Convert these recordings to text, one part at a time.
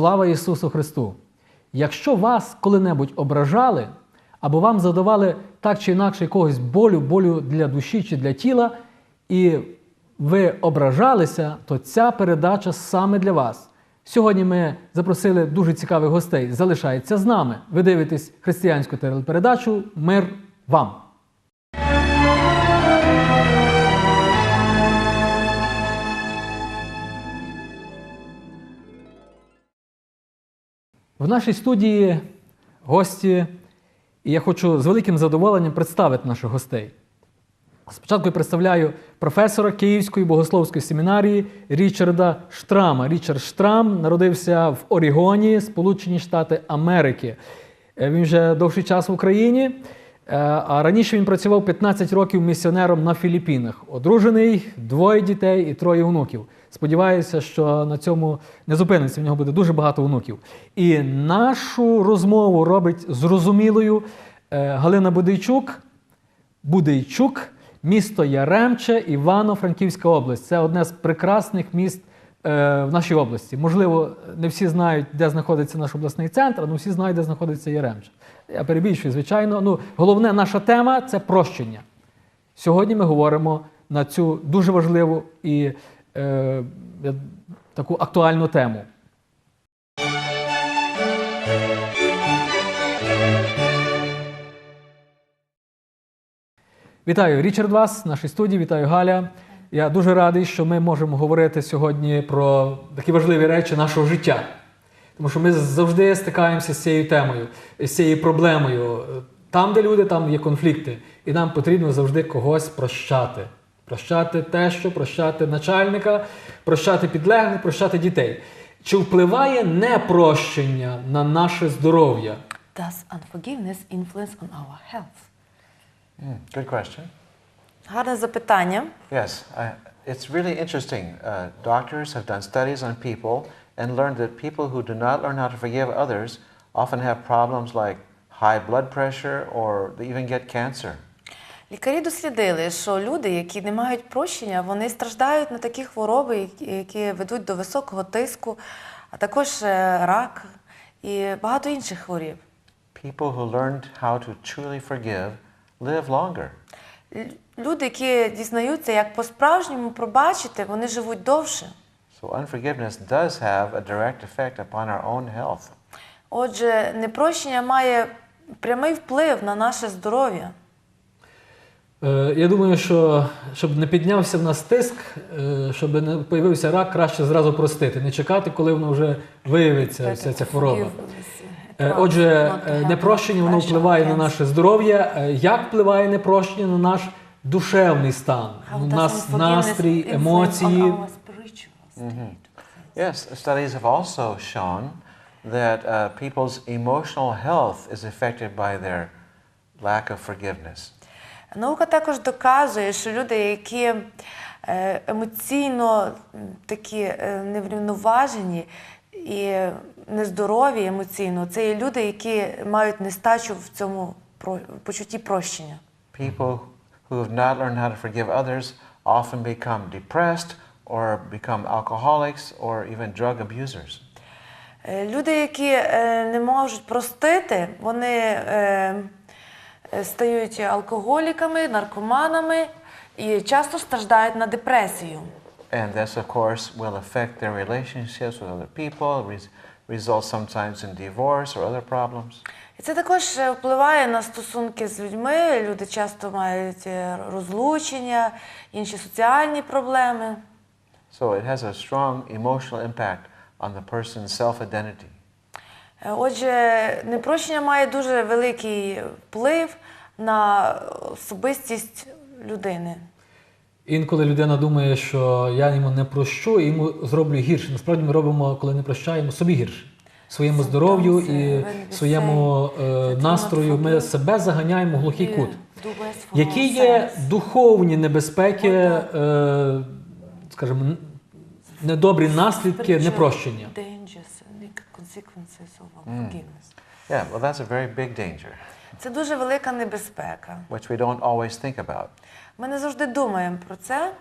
Слава Ісусу Христу! Якщо вас коли-небудь ображали, або вам задавали так чи інакше якогось болю, болю для душі чи для тіла, і ви ображалися, то ця передача саме для вас. Сьогодні ми запросили дуже цікавих гостей. Залишається з нами. Ви дивитесь християнську телепередачу Мир вам. В нашій студії гості, і я хочу з великим задоволенням представити наших гостей. Спочатку я представляю професора Київської богословської семінарії Річарда Штрама. Річард Штрам народився в Орігоні, Сполучені Штати Америки. Е, Він вже довший час в Україні, а раніше він працював 15 років місіонером на Філіппінах. Одружений, двоє дітей і троє онуків. Сподіваюся, що на цьому не зупиниться. В нього буде дуже багато онуків. І нашу розмову робить зрозумілою е, Галина Будейчук. Будейчук, місто Яремче, Івано-Франківська область. Це одне з прекрасних міст е, в нашій області. Можливо, не всі знають, де знаходиться наш обласний центр, але всі знають, де знаходиться Яремче. Я перебільшую, звичайно. Ну, головне, наша тема це прощення. Сьогодні ми говоримо на цю дуже важливу і е, таку актуальну тему. Вітаю Річард вас, в нашій студії, вітаю Галя. Я дуже радий, що ми можемо говорити сьогодні про такі важливі речі нашого життя. Тому що ми завжди стикаємося з цією темою, з цією проблемою. Там, де люди, там є конфлікти. І нам потрібно завжди когось прощати. Прощати те, що прощати начальника, прощати підлеглих, прощати дітей. Чи впливає непрощення на наше здоров'я? Does unforgiveness influence on our health? Mm, good question. Гарне запитання. Yes, I, it's really interesting. Uh, doctors have done studies on people and learned that people who do not learn how to forgive others often have problems like high blood pressure or they even get cancer. Лікарі дослідили, що люди, які не мають прощення, вони страждають на такі хвороби, які- ведуть до високого тиску, а також е, рак і багато інших хворіб. People who learned how to truly forgive live longer. Люди, які дізнаються, як по-справжньому пробачити, вони живуть довше. So unforgiveness does have a direct effect upon our own health. Отже, непрощення має прямий вплив на наше здоров'я. Е, Я думаю, що щоб не піднявся в нас тиск, е, щоб не появився рак, краще зразу простити, не чекати, коли воно вже виявиться, вся ця хвороба. Е, Отже, е, непрощення воно впливає на наше здоров'я. Е, Як впливає непрощення на наш душевний стан, на нас настрій, емоції? Yes, studies have also shown that uh, people's emotional health is affected by their lack of forgiveness. Наука також доказує, що люди, які е, емоційно м, такі е, неврівноважені і нездорові емоційно, це є люди, які мають нестачу в цьому про- почутті прощення. People who have not learned how to forgive others often become depressed or become alcoholics or even drug abusers. Е, Люди, які е, не можуть простити, вони е, стають алкоголіками, наркоманами і часто страждають на депресію. And this, of course, will affect their relationships with other people, res- result sometimes in divorce or other problems. І це також впливає на стосунки з людьми. Люди часто мають розлучення, інші соціальні проблеми. So it has a strong emotional impact on the person's self-identity. Е, Отже, непрощення має дуже великий вплив на особистість людини. Інколи людина думає, що я йому не прощу і йому зроблю гірше. Насправді ми робимо, коли не прощаємо, собі гірше. Своєму здоров'ю і своєму е, настрою ми себе заганяємо в глухий кут. Які є духовні небезпеки, е, скажімо, недобрі наслідки непрощення? Yeah, well, that's a very big danger, Це дуже велика небезпека. which we don't always think about. Ми не завжди думаємо про це.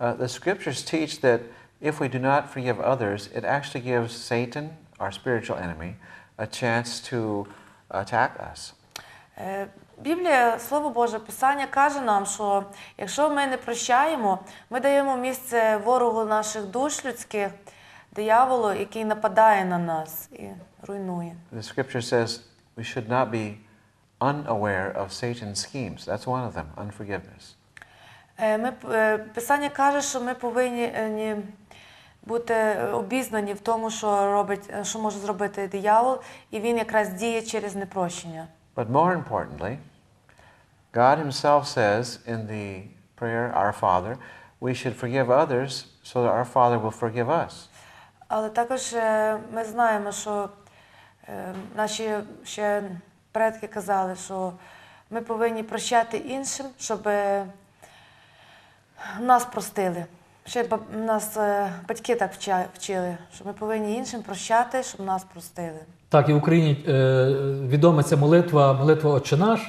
Uh, the scriptures teach that if we do not forgive others, it actually gives Satan our spiritual enemy, a chance to attack us. Біблія, Слово Боже, Писання каже нам, що якщо ми не прощаємо, ми даємо місце ворогу наших душ людських, дияволу, який нападає на нас і руйнує. The scripture says we should not be unaware of Satan's schemes. That's one of them, unforgiveness. Е, Ми, е, Писання каже, що ми повинні е, бути обізнані в тому, що, робить, що може зробити диявол, і він якраз діє через непрощення. But more importantly, God Himself says in the prayer, Our Father, we should forgive others so that our Father will forgive us. Але також е, ми знаємо, що е, наші ще предки казали, що ми повинні прощати іншим, щоб е, нас простили. Ще нас е, батьки так вчили, що ми повинні іншим прощати, щоб нас простили. Так, і в Україні е, відома ця молитва, молитва Отче наш.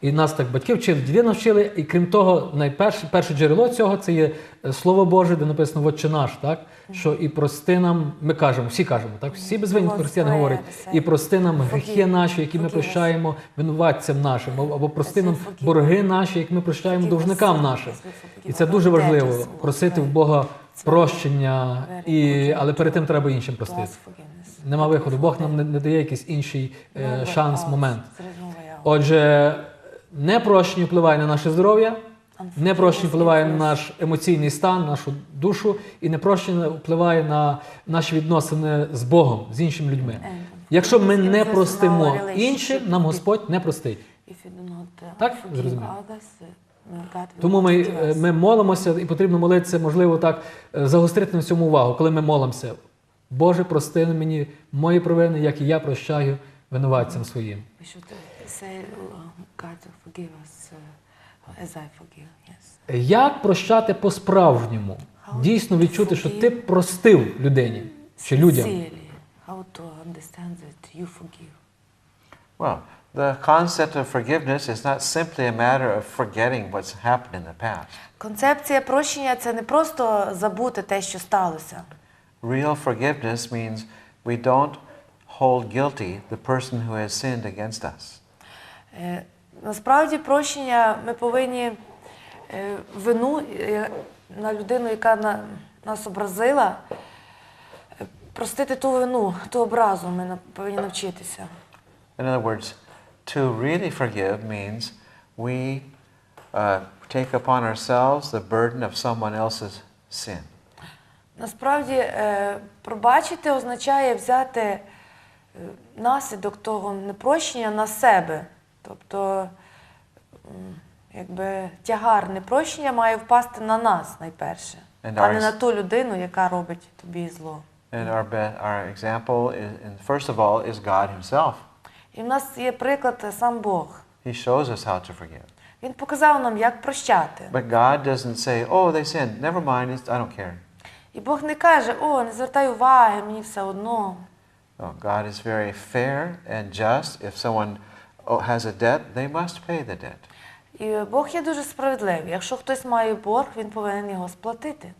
І нас так батьки вчили, діди навчили. І крім того, найперше перше джерело цього це є е, Слово Боже, де написано Отче наш, так? Що і прости нам, ми кажемо, всі кажемо, так? Всі без винятку християни говорять, і прости нам гріхи наші, які ми прощаємо винуватцям нашим, або прости нам борги наші, які ми прощаємо довжникам нашим. І це дуже важливо просити в Бога прощення, і, але перед тим треба іншим простити. Нема виходу. Бог нам не, не дає якийсь інший е, шанс, момент. Отже, непрощення впливає на наше здоров'я, непрощення впливає на наш емоційний стан, нашу душу, і непрощення впливає на наші відносини з Богом, з іншими людьми. Якщо ми не простимо іншим, нам Господь не простить. Так, зрозуміло. Тому ми, е, ми молимося, і потрібно молитися, можливо, так е, загострити на цьому увагу, коли ми молимося. Боже, прости мені мої провини, як і я прощаю винуватцям своїм. Uh, say, uh, God forgive us uh, as I forgive. Yes. Як прощати по-справжньому? Дійсно відчути, що ти простив людині чи людям. How to understand that you forgive. Well, the concept of forgiveness is not simply a matter of forgetting what's happened in the past. Концепція прощення це не просто забути те, що сталося. Real forgiveness means we don't hold guilty the person who has sinned against us. Е, Насправді прощення ми повинні е, вину е, на людину, яка на, нас образила, простити ту вину, ту образу ми повинні навчитися. In other words, to really forgive means we uh, take upon ourselves the burden of someone else's sin. Насправді, пробачити означає взяти наслідок того непрощення на себе. Тобто, якби тягар непрощення має впасти на нас найперше, And а не на ту людину, яка робить тобі зло. And our, our example, is, and first of all, is God Himself. І в нас є приклад е, сам Бог. He shows us how to forgive. Він показав нам, як прощати. But God doesn't say, oh, they sinned. Never mind, it's, I don't care. І Бог не каже, о, не звертай уваги, мені все одно. No, God is very fair and just. If someone has a debt, they must pay the debt. І Бог є дуже справедливий. Якщо хтось має борг, він повинен його сплатити.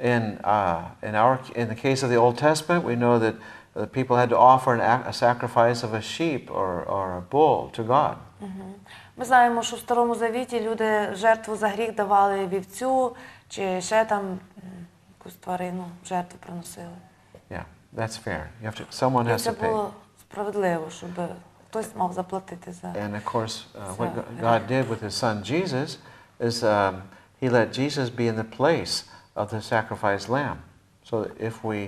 In, uh, in, our, in the case of the Old Testament, we know that the people had to offer an, a sacrifice of a sheep or, or a bull to God. Ми знаємо, що в Старому Завіті люди жертву за гріх давали вівцю чи ще там якусь тварину жертву приносили. Yeah, that's fair. You have to, someone has to pay. було справедливо, щоб хтось мав заплатити за. And of course, uh, what God did with His Son Jesus is um, He let Jesus be in the place of the sacrificed lamb. So if we,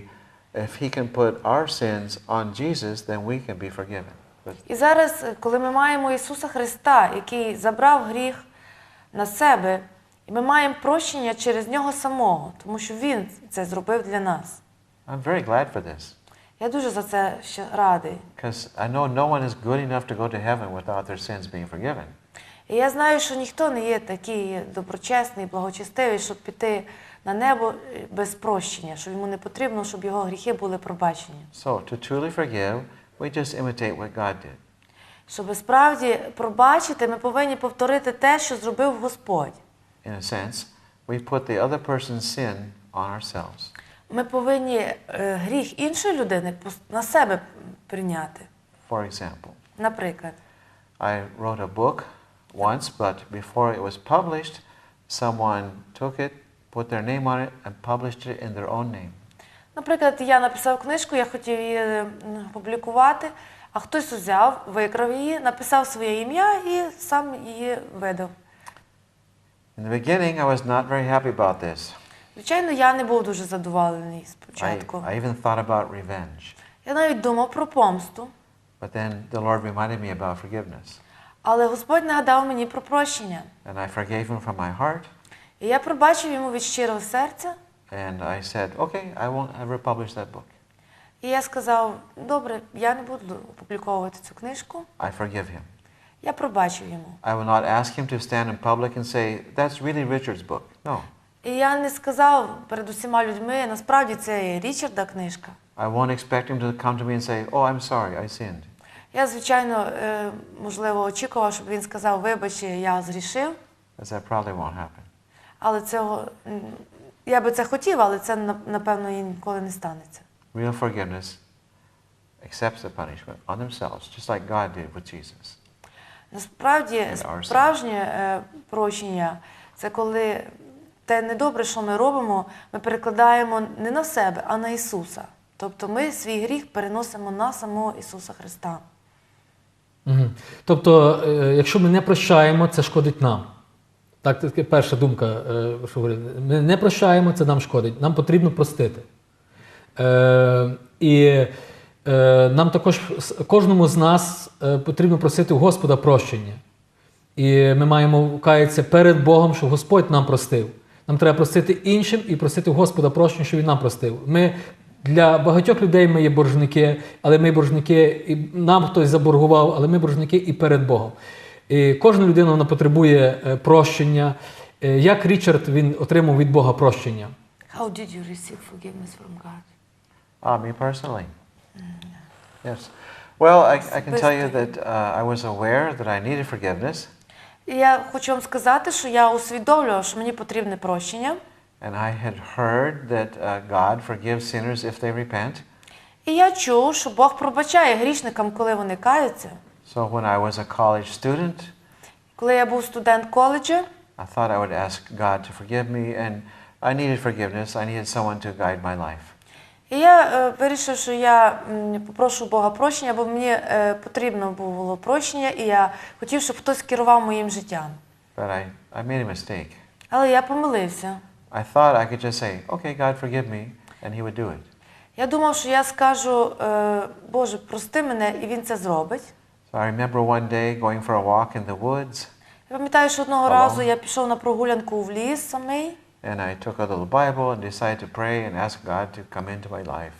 if He can put our sins on Jesus, then we can be forgiven. But І зараз, е, коли ми маємо Ісуса Христа, який забрав гріх на себе, і ми маємо прощення через нього самого, тому що Він це зробив для нас. I'm very glad for this Я дуже за це ще радий. because I know no one is good enough to go to heaven without their sins being forgiven. І я знаю, що ніхто не є такий доброчесний, благочестивий, щоб піти на небо е, без прощення, що йому не потрібно, щоб його гріхи були пробачені. So to truly forgive, we just imitate what God did. Щоб справді пробачити, ми повинні повторити те, що зробив Господь. In a sense, we put the other person's sin on ourselves. Ми повинні е, гріх іншої людини на себе прийняти. For example, Наприклад, I wrote a book once, but before it was published, someone took it, put their name on it, and published it in their own name. наприклад, я написав книжку, я хотів її м, публікувати, а хтось взяв, викрав її, написав своє ім'я і сам її видав. In the beginning, I was not very happy about this. Звичайно, я не був дуже задоволений I. I even thought about revenge. Я навіть думав про помсту, But then the Lord reminded me about forgiveness. але Господь нагадав мені про прощення. And I forgave him from my heart. І я пробачив йому від щирого серця, And I said, okay, I won't ever publish that book. і я сказав: добре, я не буду опубліковувати цю книжку. I forgive him. Я пробачив йому. I will not ask him to stand in public and say, that's really Richard's book. No. І я не сказав перед усіма людьми, насправді це Річарда книжка. I won't expect him to come to me and say, oh, I'm sorry, I sinned. Я, звичайно, е, можливо, очікував, щоб він сказав, вибач, я зрішив, that probably won't happen. але цього я би це хотів, але це напевно ніколи не станеться. Real forgiveness accepts the punishment on themselves, just like God did with Jesus. Насправді, справжнє е, прощення це коли те недобре, що ми робимо, ми перекладаємо не на себе, а на Ісуса. Тобто ми свій гріх переносимо на самого Ісуса Христа. Угу. Тобто, е, якщо ми не прощаємо, це шкодить нам. Так, це перша думка, е, що говорили. Ми не прощаємо, це нам шкодить. Нам потрібно простити. Е, і е, нам також кожному з нас е, потрібно просити у Господа прощення. І ми маємо каятися перед Богом, що Господь нам простив. Нам треба простити іншим і просити Господа прощення, що Він нам простив. Ми для багатьох людей ми є боржники, але ми боржники, і нам хтось заборгував, але ми боржники і перед Богом. І кожна людина вона потребує е, прощення. Е, Як Річард він отримав від Бога прощення? How did you receive forgiveness from God? Ah, me personally. Yes. Well, I, I can tell you that uh, I was aware that I needed forgiveness, І я хочу вам сказати, що я усвідомлював, що мені потрібне прощення. and I had heard that uh, God forgives sinners if they repent. І я чув, що Бог пробачає грішникам, коли вони каються. So when I was a college student, Коли я був студент коледжу, I thought I would ask God to forgive me, and I needed forgiveness. I needed someone to guide my life. І я е, вирішив, що я м, попрошу Бога прощення, бо мені е, потрібно було прощення, і я хотів, щоб хтось керував моїм життям. But I, I made a mistake. Але я помилився. I thought I could just say, okay, God, forgive me, and He would do it. Я думав, що я скажу, е, Боже, прости мене, і він це зробить. So I remember one day going for a walk in the woods, Я пам'ятаю, що одного разу я пішов на прогулянку в ліс самий, and I took a little Bible and decided to pray and ask God to come into my life.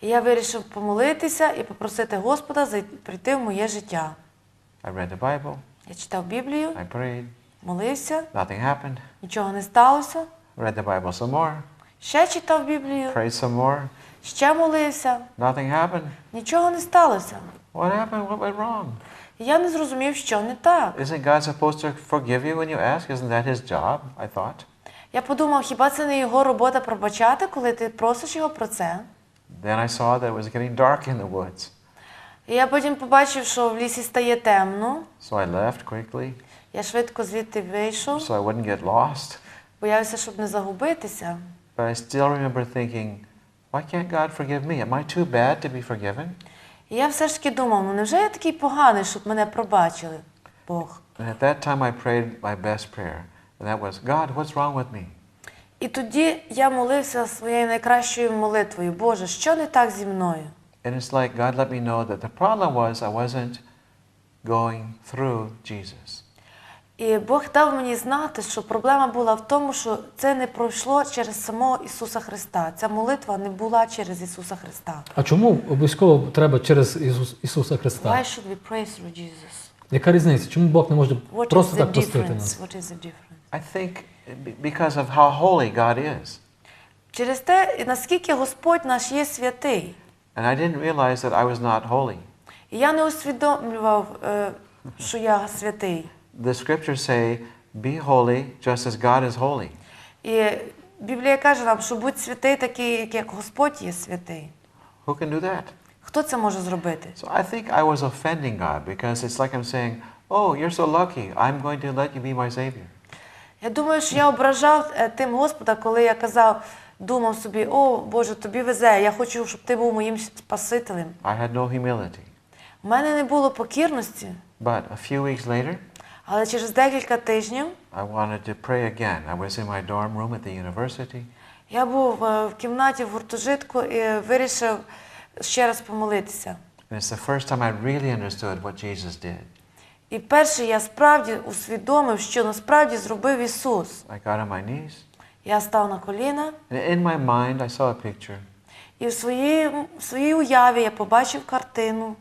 і я вирішив помолитися і попросити Господа зай- прийти в моє життя. I read the Bible, Я читав Біблію, I prayed, молився, nothing happened. нічого не сталося. Read the Bible some more, Ще читав Біблію, prayed some more, ще молився, nothing happened. нічого не сталося. What happened? What went wrong? І я не зрозумів, що не так. Isn't God supposed to forgive you when you ask? Isn't that His job? I thought. Я подумав, хіба це не його робота пробачати, коли ти просиш його про це? Then I saw that it was getting dark in the woods. І я потім побачив, що в лісі стає темно. So I left quickly Я швидко звідти вийшов, so I wouldn't get lost. боявся, щоб не загубитися. But I still remember thinking, why can't God forgive me? Am I too bad to be forgiven? І я все ж таки думав, ну невже я такий поганий, щоб мене пробачили, Бог? And at that time I prayed my best prayer. And that was, God, what's wrong with me? І тоді я молився своєю найкращою молитвою, Боже, що не так зі мною? And it's like God let me know that the problem was I wasn't going through Jesus. І Бог дав мені знати, що проблема була в тому, що це не пройшло через самого Ісуса Христа. Ця молитва не була через Ісуса Христа. А чому обов'язково треба через Ісус, Ісуса Христа? Why should we pray through Jesus? Яка різниця? Чому Бог не може What просто the так простити difference? нас? What is the difference? I think be- because of how holy God is. Через те, наскільки Господь наш є святий. And I didn't realize that I was not holy. І я не усвідомлював, е, що я святий. The scriptures say, be holy just as God is holy. І Біблія каже нам, що будь святий такий, як Господь є святий. Who can do that? Хто це може зробити? So I think I was offending God because it's like I'm saying, Oh, you're so lucky. I'm going to let you be my Savior. Я думаю, що я ображав е, тим Господа, коли я казав, думав собі, о Боже, тобі везе, я хочу, щоб ти був моїм Спасителем. I had no humility. У мене не було покірності, But a few weeks later, але через декілька тижнів I wanted to pray again. I was in my dorm room at the university, я був е, в кімнаті в гуртожитку і вирішив ще раз помолитися. and it's the first time I really understood what Jesus did. І перше я справді усвідомив, що насправді зробив Ісус. I got on my knees, Я став на коліна, and in my mind, I saw a picture. і в своїй, в своїй уяві я побачив картину.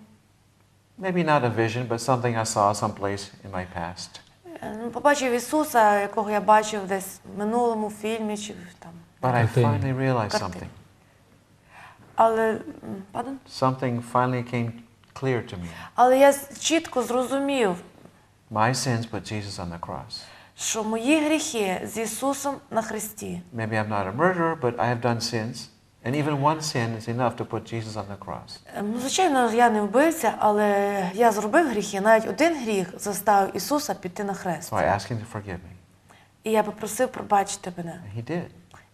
Maybe not a vision, but something I saw someplace in my past. Е, ну, Побачив Ісуса, якого я бачив десь в минулому фільмі чи там. But I finally realized something. Але, pardon? Something finally came clear to me. Але я чітко зрозумів, My sins put Jesus on the cross. що мої гріхи з Ісусом на Христі. Maybe I'm not a murderer, but I have done sins. And even one sin is enough to put Jesus on the cross. Е, Ну, звичайно, я не вбивця, але я зробив гріхи. Навіть один гріх заставив Ісуса піти на хрест. So I asked him to forgive me. І я попросив пробачити мене. And he did.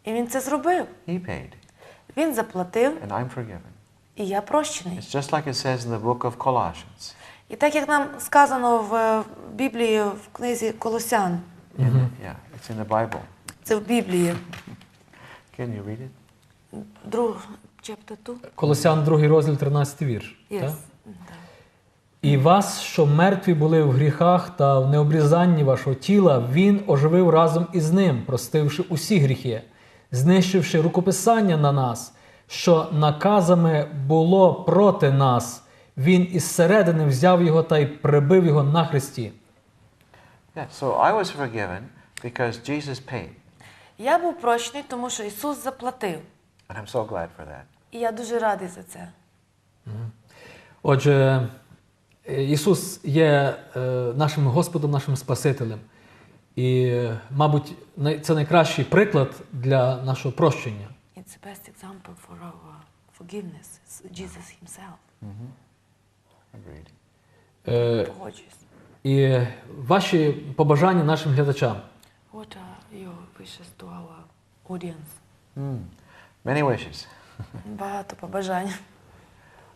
І він це зробив. He paid. Він заплатив, And I'm forgiven. І я прощений. It's just like it says in the book of Colossians. І так як нам сказано в е, Біблії, в книзі Колосян, yeah, it's in the Bible. це в Біблії, Can you read it? друг chapter 2. Колосян, 2 розділ, 13 вірш. Yes. так? І вас, що мертві були в гріхах та в необрізанні вашого тіла, він оживив разом із ним, простивши усі гріхи, знищивши рукописання на нас, що наказами було проти нас. Він із середини взяв його та й прибив його на хресті. Yeah, so I was forgiven because Jesus paid. Я був прощений, тому що Ісус заплатив. And I'm so glad for that. І я дуже радий за це. Отже, е, Ісус є е, нашим Господом, нашим Спасителем. І, е, мабуть, це найкращий приклад для нашого прощення. It's the best example for our forgiveness. It's Jesus himself. Mm-hmm. Agreed. Е, Погоджуюсь. І ваші побажання нашим глядачам. What are your wishes to our audience? Hmm. Many wishes. Багато побажань.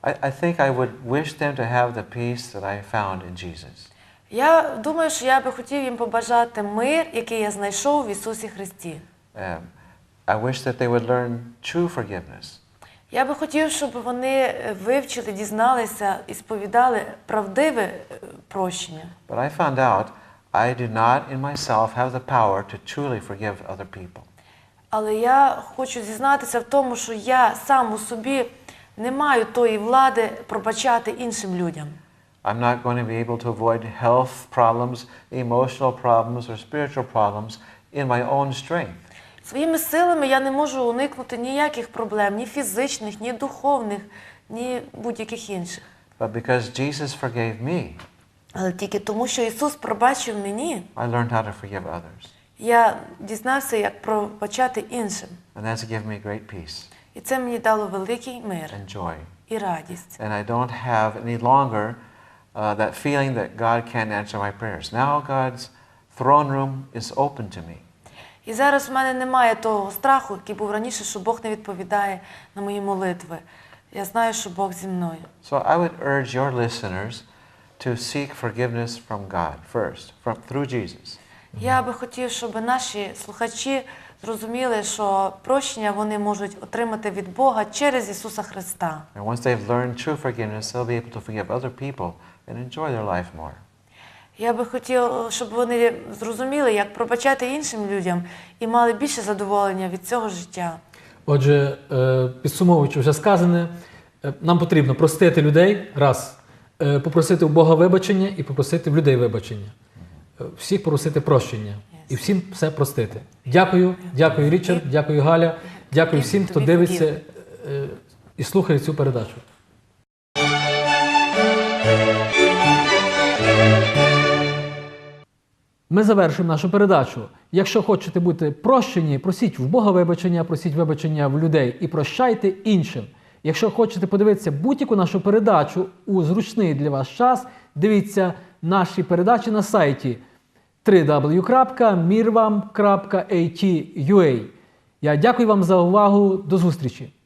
I, I think I would wish them to have the peace that I found in Jesus. Я думаю, що я би хотів їм побажати мир, який я знайшов в Ісусі Христі. Um, I wish that they would learn true forgiveness. Я би хотів, щоб вони е, вивчили, дізналися і сповідали правдиве е, прощення. But I found out I do not in myself have the power to truly forgive other people. Але я хочу зізнатися в тому, що я сам у собі не маю тої влади пробачати іншим людям. I'm not going to be able to avoid health problems, emotional problems, or spiritual problems in my own strength. Своїми силами я не можу уникнути ніяких проблем, ні фізичних, ні духовних, ні будь-яких інших. But because Jesus forgave me, Але тільки тому, що Ісус пробачив мені, I learned how to forgive others. я дізнався, як пробачати іншим. And that's given me great peace І це мені дало великий мир and joy. і радість. And I don't have any longer uh, that feeling that God can't answer my prayers. Now God's throne room is open to me. І зараз в мене немає того страху, який був раніше, що Бог не відповідає на мої молитви. Я знаю, що Бог зі мною. So I would urge your listeners to seek forgiveness from God first, from, through Jesus. Я би хотів, щоб наші слухачі зрозуміли, що прощення вони можуть отримати від Бога через Ісуса Христа. And once they've learned true forgiveness, they'll be able to forgive other people and enjoy their life more. Я би хотів, щоб вони зрозуміли, як пробачати іншим людям і мали більше задоволення від цього життя. Отже, е, підсумовуючи вже сказане, е, нам потрібно простити людей раз, е, попросити у Бога вибачення і попросити в людей вибачення. Всіх просити прощення і всім все простити. Дякую, дякую, Річард, дякую, Галя, дякую всім, хто дивиться і слухає цю передачу. Ми завершуємо нашу передачу. Якщо хочете бути прощені, просіть в Бога вибачення, просіть вибачення в людей і прощайте іншим. Якщо хочете подивитися будь-яку нашу передачу у зручний для вас час, дивіться наші передачі на сайті www.mirvam.at.ua. Я дякую вам за увагу. До зустрічі!